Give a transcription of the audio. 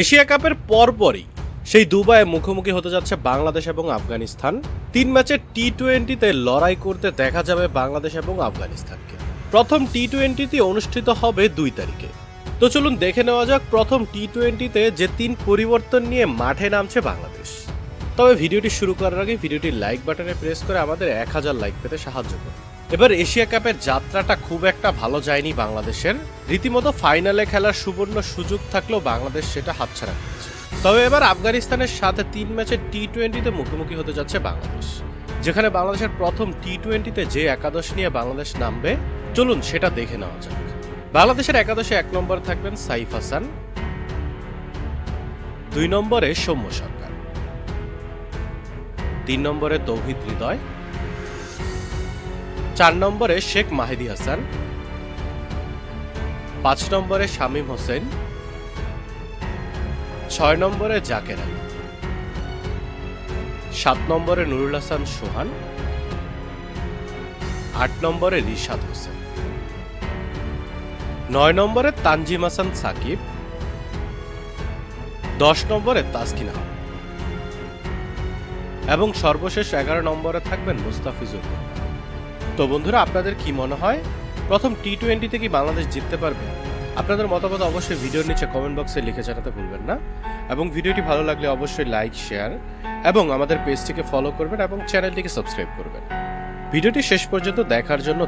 Asia কাপের পরপরই সেই দুবাইয়ে মুখোমুখি হতে যাচ্ছে বাংলাদেশ এবং আফগানিস্তান। তিন ম্যাচের টি টোয়েন্টিতে লড়াই করতে দেখা যাবে বাংলাদেশ এবং আফগানিস্তানকে। প্রথম টি টোয়েন্টিতে অনুষ্ঠিত হবে দুই তারিখে। তো চলুন দেখে নেওয়া যাক প্রথম টি টোয়েন্টিতে যে তিন পরিবর্তন নিয়ে মাঠে নামছে বাংলাদেশ। তবে ভিডিওটি শুরু করার আগে ভিডিওটি লাইক বাটনে প্রেস করে আমাদের এক হাজার লাইক পেতে সাহায্য করুন। এবার এশিয়া কাপের যাত্রাটা খুব একটা ভালো যায়নি বাংলাদেশের। রীতিমতো ফাইনালে খেলার সুবর্ণ সুযোগ থাকলেও বাংলাদেশ সেটা হাতছাড়া করেছে। তবে এবার আফগানিস্তানের সাথে তিন ম্যাচে টি টোয়েন্টিতে মুখোমুখি হতে যাচ্ছে বাংলাদেশ। যেখানে বাংলাদেশের প্রথম টি টোয়েন্টিতে যে একাদশ নিয়ে বাংলাদেশ নামবে, চলুন সেটা দেখে নেওয়া যাক। বাংলাদেশের একাদশে এক নম্বরে থাকবেন সাইফ হাসান। দুই নম্বরে সৌম্য সরকার। তিন নম্বরে তৌহিদ হৃদয়। চার নম্বরে শেখ মাহিদি হাসান, পাঁচ নম্বরে শামীম হোসেন, ছয় নম্বরে জাকের আলী, সাত নম্বরে নুরুল হাসান সোহান, আট নম্বরে রিশাদ হোসেন নয় নম্বরে তানজিম হাসান সাকিব, দশ নম্বরে তাসকিন এবং সর্বশেষ এগারো নম্বরে থাকবেন মুস্তাফিজুর রহমান। তো বন্ধুরা, আপনাদের কি মনে হয়? প্রথম টি টোয়েন্টিতে কি বাংলাদেশ জিততে পারবে? আপনাদের মতামত অবশ্যই ভিডিওর নিচে কমেন্ট বক্সে লিখে জানাতে ভুলবেন না। এবং ভিডিওটি ভালো লাগলে অবশ্যই লাইক শেয়ার এবং আমাদের পেজটিকে ফলো করবেন এবং চ্যানেলটিকে সাবস্ক্রাইব করবেন। ভিডিওটি শেষ পর্যন্ত দেখার জন্য